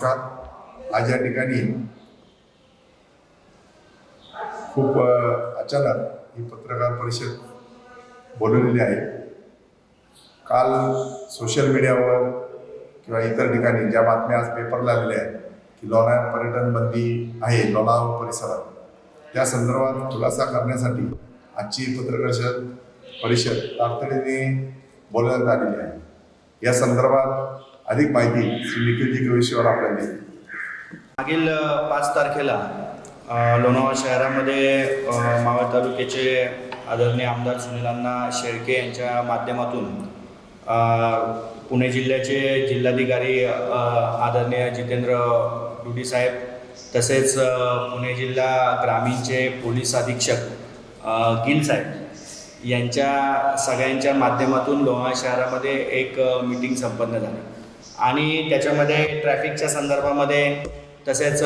नमस्कार आज या ठिकाणी खूप अचानक ही पत्रकार परिषद बोलवलेली आहे काल सोशल मीडियावर किंवा इतर ठिकाणी ज्या बातम्या आज पेपरला आलेल्या आहेत की लोणार पर्यटन बंदी आहे लोणावळा परिसरात त्या संदर्भात खुलासा करण्यासाठी आजची पत्रकार परिषद परिषद तातडीने बोलवण्यात आलेली आहे या संदर्भात अधिक माहिती श्री निखिलजी कविश्वर आपल्याला देतील मागील पाच तारखेला लोणावळा शहरामध्ये मावळ तालुक्याचे आदरणीय आमदार सुनीलांना शेळके यांच्या माध्यमातून पुणे जिल्ह्याचे जिल्हाधिकारी आदरणीय जितेंद्र डुडी साहेब तसेच पुणे जिल्हा ग्रामीणचे पोलीस अधीक्षक गिल साहेब यांच्या सगळ्यांच्या माध्यमातून लोहा शहरामध्ये एक मीटिंग संपन्न झाली. आणि त्याच्यामध्ये ट्रॅफिकच्या संदर्भामध्ये तसेच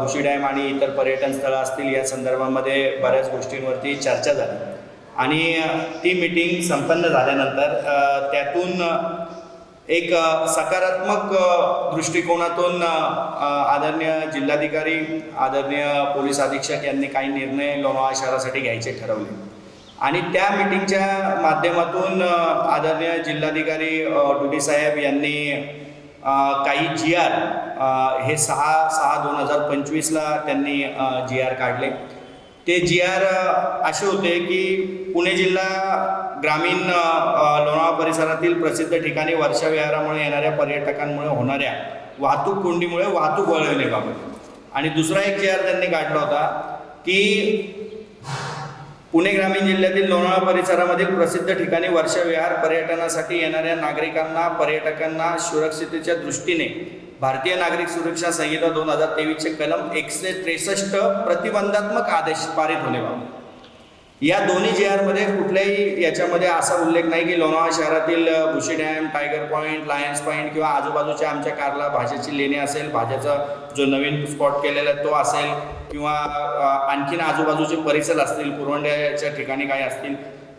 भुशी डॅम आणि इतर पर्यटन स्थळं असतील या संदर्भामध्ये बऱ्याच गोष्टींवरती चर्चा झाली. आणि ती मीटिंग संपन्न झाल्यानंतर त्यातून एक सकारात्मक दृष्टिकोनातून आदरणीय जिल्हाधिकारी आदरणीय पोलीस अधीक्षक यांनी काही निर्णय लोणावळा शहरासाठी घ्यायचे ठरवले. आणि त्या मिटिंगच्या माध्यमातून आदरणीय जिल्हाधिकारी डुडी साहेब यांनी काही जी आर हे सहा सहा दोन हजार पंचवीसला त्यांनी जी आर काढले. ते जी आर असे होते की पुणे जिल्हा ग्रामीण लोणावळा परिसरातील प्रसिद्ध ठिकाणी वर्षाविहारामुळे येणाऱ्या पर्यटकांमुळे होणाऱ्या वाहतूक कोंडीमुळे वाहतूक वळविण्याबाबत आणि दुसरा एक जी आर त्यांनी काढला होता की पुणे ग्रामीण जिल्ह्यातील लोणावळा परिसरामधील प्रसिद्ध ठिकाणी वर्षविहार पर्यटनासाठी येणाऱ्या नागरिकांना पर्यटकांना सुरक्षितेच्या दृष्टीने भारतीय नागरिक सुरक्षा संहिता दोन हजार तेवीसचे कलम एकशे त्रेसष्ट प्रतिबंधात्मक आदेश पारित होणे बाबत. या दोन्ही जे आरमध्ये कुठल्याही याच्यामध्ये असा उल्लेख नाही की लोणावळा शहरातील Bhushi dam tiger point lions point किंवा आजूबाजूच्या आमच्या कारला भाज्याची लेणी असेल भाज्याचा जो नवीन स्पॉट केलेला आहे तो असेल किंवा आणखीन आजूबाजूचे परिसर असतील पुरवंड्याच्या ठिकाणी काय असतील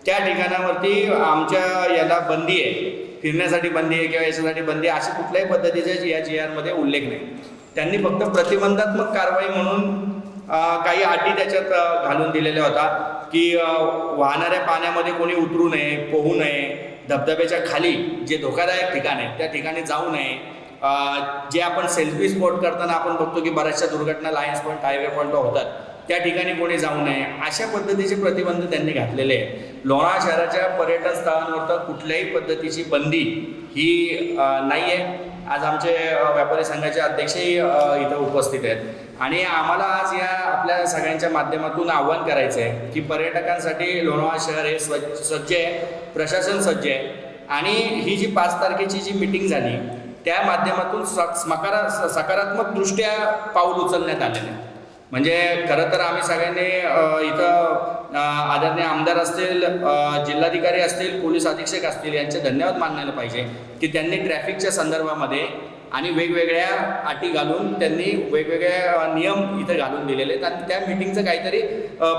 त्या ठिकाणावरती आमच्या याला बंदी आहे. फिरण्यासाठी बंदी आहे किंवा याच्यासाठी बंदी आहे अशा कुठल्याही पद्धतीचे या जी आरमध्ये उल्लेख नाही. त्यांनी फक्त प्रतिबंधात्मक कारवाई म्हणून काही अटी त्याच्यात घालून दिलेल्या होता. की वाहणाऱ्या पाण्यामध्ये कोणी उतरू नये पोहू नये धबधब्याच्या खाली जे धोकादायक ठिकाण आहे त्या ठिकाणी जाऊ नये. जे आपण सेल्फी स्पॉट करताना आपण बघतो की बऱ्याचशा दुर्घटना लायन्स पॉईंट हायवे पॉईंट होतात. त्या ठिकाणी कोणी जाऊ नये. अशा पद्धतीचे प्रतिबंध त्यांनी घातलेले आहे लोणावळा शहराच्या पर्यटन स्थळांवर तर कुठल्याही पद्धतीची बंदी ही नाही आहे आज आमचे व्यापारी संघाचे अध्यक्षही इथं उपस्थित आहेत. आणि आम्हाला आज या आपल्या सगळ्यांच्या माध्यमातून आव्हान करायचं आहे की पर्यटकांसाठी लोणावळा शहर हे स्वच्छ सज्ज आहे प्रशासन सज्ज आहे. आणि ही जी पाच तारखेची जी मिटिंग झाली त्या माध्यमातून स- सकारात्मक दृष्ट्या पाऊल उचलण्यात आलेलं आहे. म्हणजे खरं तर आम्ही सगळ्यांनी इथं आदरणीय आमदार असतील जिल्हाधिकारी असतील पोलीस अधीक्षक असतील यांचे धन्यवाद मानायला पाहिजे की त्यांनी ट्रॅफिकच्या संदर्भामध्ये आणि वेगवेगळ्या अटी घालून त्यांनी वेगवेगळे नियम इथं घालून दिलेले आहेत. आणि त्या मिटिंगचं काहीतरी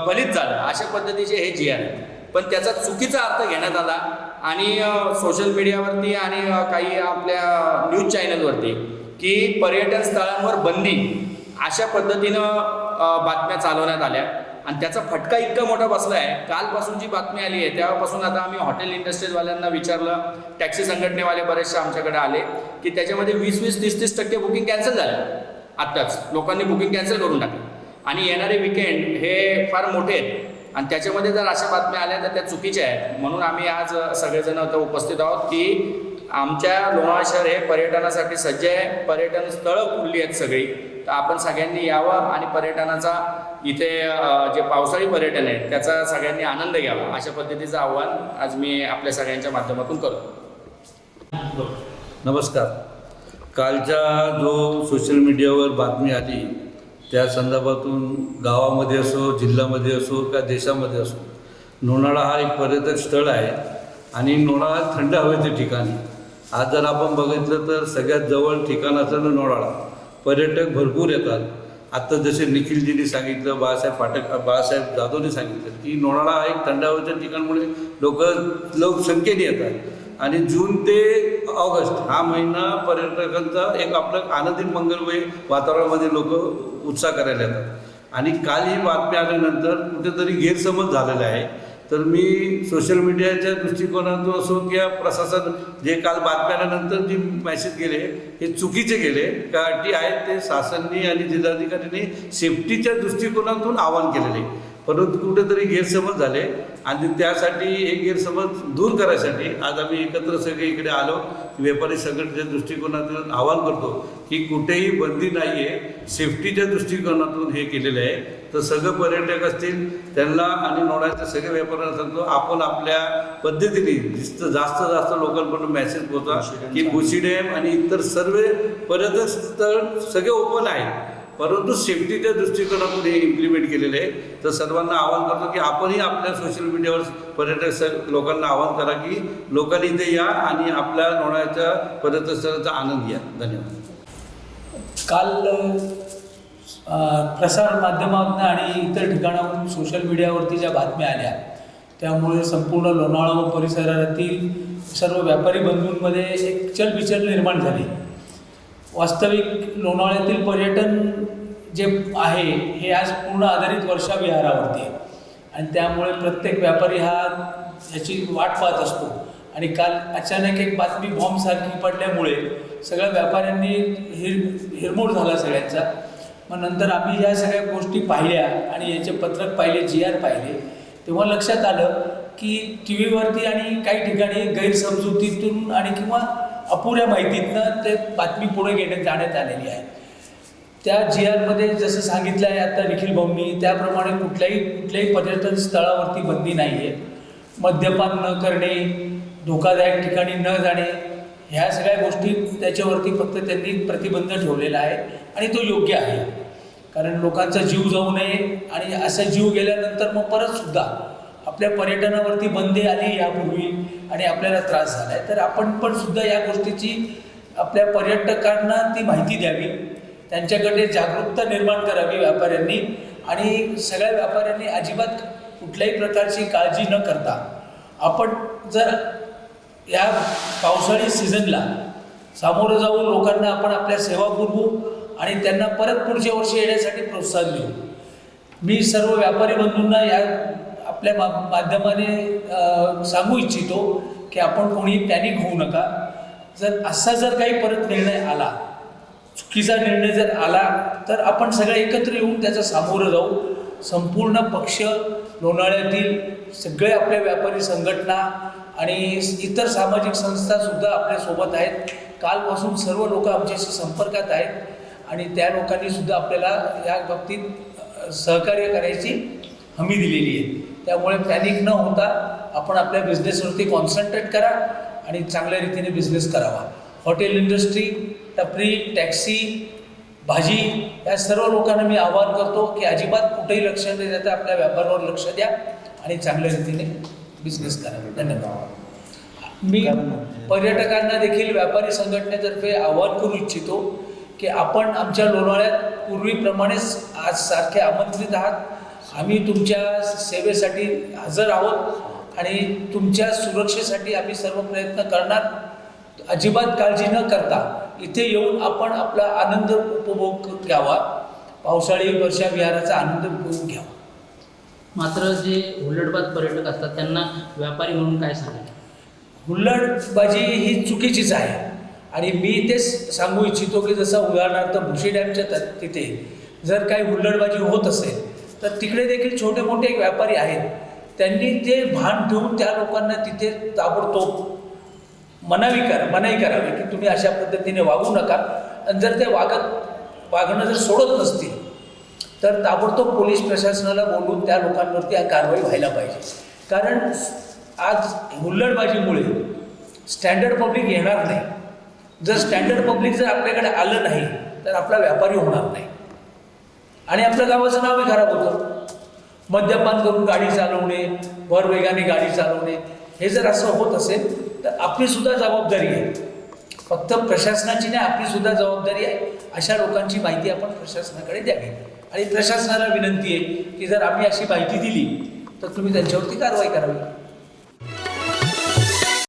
फलित झालं. अशा पद्धतीचे हे जी आहे पण त्याचा चुकीचा अर्थ घेण्यात आला आणि सोशल मीडियावरती आणि काही आपल्या न्यूज चॅनलवरती की पर्यटन स्थळांवर बंदी अशा पद्धतीनं बातम्या चालवण्यात आल्या. आणि त्याचा फटका इतका मोठा बसला आहे कालपासून जी बातमी आली आहे तेव्हापासून आता आम्ही हॉटेल इंडस्ट्रीजवाल्यांना विचारलं टॅक्सी संघटनेवाले बरेचसे आमच्याकडे आले की त्याच्यामध्ये वीस वीस तीस तीस टक्के बुकिंग कॅन्सल झालं. आत्ताच लोकांनी बुकिंग कॅन्सल करून टाकलं. आणि येणारे विकेंड हे फार मोठे आहेत. आणि त्याच्यामध्ये जर अशा बातम्या आल्या तर त्या चुकीच्या आहेत. म्हणून आम्ही आज सगळेजण आता उपस्थित आहोत की आमच्या लोणावळा शहर हे पर्यटनासाठी सज्ज आहे. पर्यटन स्थळं खुलली आहेत सगळी. तर आपण सगळ्यांनी यावं आणि पर्यटनाचा इथे जे पावसाळी पर्यटन आहे त्याचा सगळ्यांनी आनंद घ्यावा. अशा पद्धतीचं आव्हान आज मी आपल्या सगळ्यांच्या माध्यमातून करतो. नमस्कार. कालच्या जो सोशल मीडियावर बातमी आली त्या संदर्भातून गावामध्ये असो जिल्ह्यामध्ये असो का देशामध्ये असो लोणाळा हा एक पर्यटक स्थळ आहे आणि लोणाळा थंड हवेचे ठिकाण आज जर आपण बघितलं तर सगळ्यात जवळ ठिकाण असलं लोणाळा. पर्यटक भरपूर येतात. आत्ता जसे निखिलजींनी सांगितलं बाळासाहेब पाटक बाळासाहेब जाधवने सांगितलं की लोणाळा हा एक थंड ठिकाणमुळे लोक लोकसंख्येने येतात. आणि जून ते ऑगस्ट हा महिना पर्यटकांचा एक आपलं आनंदी मंगलमय वातावरणामध्ये लोक उत्साह करायला येतात. आणि काल ही बातमी आल्यानंतर कुठेतरी गैरसमज झालेला आहे. तर मी सोशल मीडियाच्या दृष्टिकोनातून असो किंवा प्रशासन जे काल बातम्यानंतर जी मॅसेज मेसेज गेले हे चुकीचे गेले. का अटी आहेत ते शासननी आणि जिल्हाधिकाऱ्यांनी सेफ्टीच्या दृष्टिकोनातून आवाहन केलेले. परंतु कुठेतरी गैरसमज झाले. आणि त्यासाठी हे गैरसमज दूर करायसाठी आज आम्ही एकत्र सगळे इकडे आलो. व्यापारी संघटनेच्या दृष्टिकोनातून आवाहन करतो की कुठेही बंदी नाही आहे सेफ्टीच्या दृष्टिकोनातून हे केलेलं आहे. तर सगळं पर्यटक असतील त्यांना आणि नोंदाचे सगळे व्यापाऱ्यांना सांगतो आपण आपल्या पद्धतीने जिस्त जास्त जास्त लोकांपर्यंत मेसेज पोहोचा की बुशी डॅम आणि इतर सर्व पर्यटक स्थळ सगळे ओपन आहे परंतु सेफ्टीच्या दृष्टिकोनातून हे इम्प्लिमेंट केलेले आहे. तर सर्वांना आवाहन करतो की आपणही आपल्या सोशल मीडियावर पर्यटक स लोकांना आवाहन करा की लोकांनी इथे या आणि आपल्या लोणाच्या पर्यटनस्थळाचा आनंद घ्या. धन्यवाद. काल प्रसार माध्यमातून आणि इतर ठिकाणाहून सोशल मीडियावरती ज्या बातम्या आल्या त्यामुळे संपूर्ण लोणावळा व परिसरातील सर्व व्यापारी बंधूंमध्ये एक चलबिचल निर्माण झाली. वास्तविक लोणावळ्यातील पर्यटन जे आहे हे आज पूर्ण आधारित वर्षा विहारावरती आहे. आणि त्यामुळे प्रत्येक व्यापारी हा ह्याची वाट पाहत असतो. आणि काल अचानक एक बातमी बॉम्बसारखी पडल्यामुळे सगळ्या व्यापाऱ्यांनी हिर हिरमोड झाला सगळ्यांचा. मग नंतर आम्ही या सगळ्या गोष्टी पाहिल्या आणि याचे पत्रक पाहिले जी आर पाहिले. तेव्हा लक्षात आलं की टी व्हीवरती आणि काही ठिकाणी गैरसमजुतीतून आणि किंवा अपुऱ्या माहितीतनं ते बातमी पुढे घेण्यात जाण्यात आलेली आहे. त्या जी आरमध्ये जसं सांगितलं आहे आता निखिल भाऊंनी त्याप्रमाणे कुठल्याही कुठल्याही पर्यटन स्थळावरती बंदी नाही आहे मद्यपान न करणे धोकादायक ठिकाणी न जाणे ह्या सगळ्या गोष्टी त्याच्यावरती फक्त त्यांनी प्रतिबंध ठेवलेला आहे आणि तो योग्य आहे. कारण लोकांचा जीव जाऊ नये आणि असा जीव गेल्यानंतर मग परतसुद्धा आपल्या पर्यटनावरती बंदी आली यापूर्वी आणि आपल्याला त्रास झाला आहे तर आपण पण सुद्धा या गोष्टीची आपल्या पर्यटकांना ती माहिती द्यावी. त्यांच्याकडे जागरूकता निर्माण करावी व्यापाऱ्यांनी आणि सगळ्या व्यापाऱ्यांनी अजिबात कुठल्याही प्रकारची काळजी न करता आपण जर या पावसाळी सीझनला सामोरं जाऊन लोकांना आपण आपल्या सेवा पुरवू आणि त्यांना परत पुढच्या वर्षी येण्यासाठी प्रोत्साहन देऊ. मी सर्व व्यापारी बंधूंना या आपल्या मा माध्यमाने सांगू इच्छितो की आपण कोणी पॅनिक होऊ नका. जर असा जर काही परत निर्णय आला चुकीचा निर्णय जर आला तर आपण सगळे एकत्र येऊन त्याचा सामोरं जाऊ. संपूर्ण पक्ष लोणाळ्यातील सगळे आपल्या व्यापारी संघटना आणि इतर सामाजिक संस्थासुद्धा आपल्यासोबत आहेत. कालपासून सर्व लोक आमच्याशी संपर्कात आहेत आणि त्या लोकांनीसुद्धा आपल्याला या बाबतीत सहकार्य करायची हमी दिलेली आहे. त्यामुळे पॅनिक न होता आपण आपल्या बिझनेसवरती कॉन्सन्ट्रेट करा आणि चांगल्या रीतीने बिझनेस करावा. हॉटेल इंडस्ट्री टपरी टॅक्सी भाजी या सर्व लोकांना मी आवाहन करतो की अजिबात कुठेही लक्ष न देता आपल्या व्यापारावर लक्ष द्या आणि चांगल्या रीतीने बिझनेस करा. धन्यवाद. मी पर्यटकांना देखील व्यापारी संघटनेतर्फे आवाहन करू इच्छितो की आपण आमच्या लोणावळ्यात पूर्वीप्रमाणेच आज सारखे आमंत्रित आहात. आम्ही तुमच्या सेवेसाठी हजर आहोत आणि तुमच्या सुरक्षेसाठी आम्ही सर्व प्रयत्न करणार. अजिबात काळजी न करता इथे येऊन आपण आपला आनंद उपभोग घ्यावा. पावसाळी वर्षा विहाराचा आनंद उपभोग घ्यावा. मात्र जे हुल्लडबाज पर्यटक असतात त्यांना व्यापारी म्हणून काय सांगाल हुल्लडबाजी ही चुकीचीच आहे. आणि मी तेच सांगू इच्छितो की जसं उदाहरणार्थ भुशी डॅमच्या तिथे जर काही हुल्लडबाजी होत असेल तर तिकडे देखील छोटे मोठे व्यापारी आहेत. त्यांनी ते भान ठेवून त्या लोकांना तिथे ताबडतोब मनावी करा मनाई करावी की तुम्ही अशा पद्धतीने वागू नका. आणि जर ते वागत वागणं जर सोडत नसतील तर ताबडतोब पोलीस प्रशासनाला बोलून त्या लोकांवरती कारवाई व्हायला पाहिजे. कारण आज हुल्लडबाजीमुळे स्टँडर्ड पब्लिक येणार नाही. जर स्टँडर्ड पब्लिक जर आपल्याकडे आलं नाही तर आपला व्यापारी होणार नाही. आणि आपल्या गावाचं नावही खराब होतं. मद्यपान करून गाडी चालवणे भर वेगाने गाडी चालवणे हे जर असं होत असेल तर आपली सुद्धा जबाबदारी आहे. फक्त प्रशासनाची नाही आपली सुद्धा जबाबदारी आहे. अशा लोकांची माहिती आपण प्रशासनाकडे द्यावी. आणि प्रशासनाला विनंती आहे की जर आम्ही अशी माहिती दिली तर तुम्ही त्यांच्यावरती कारवाई करावी.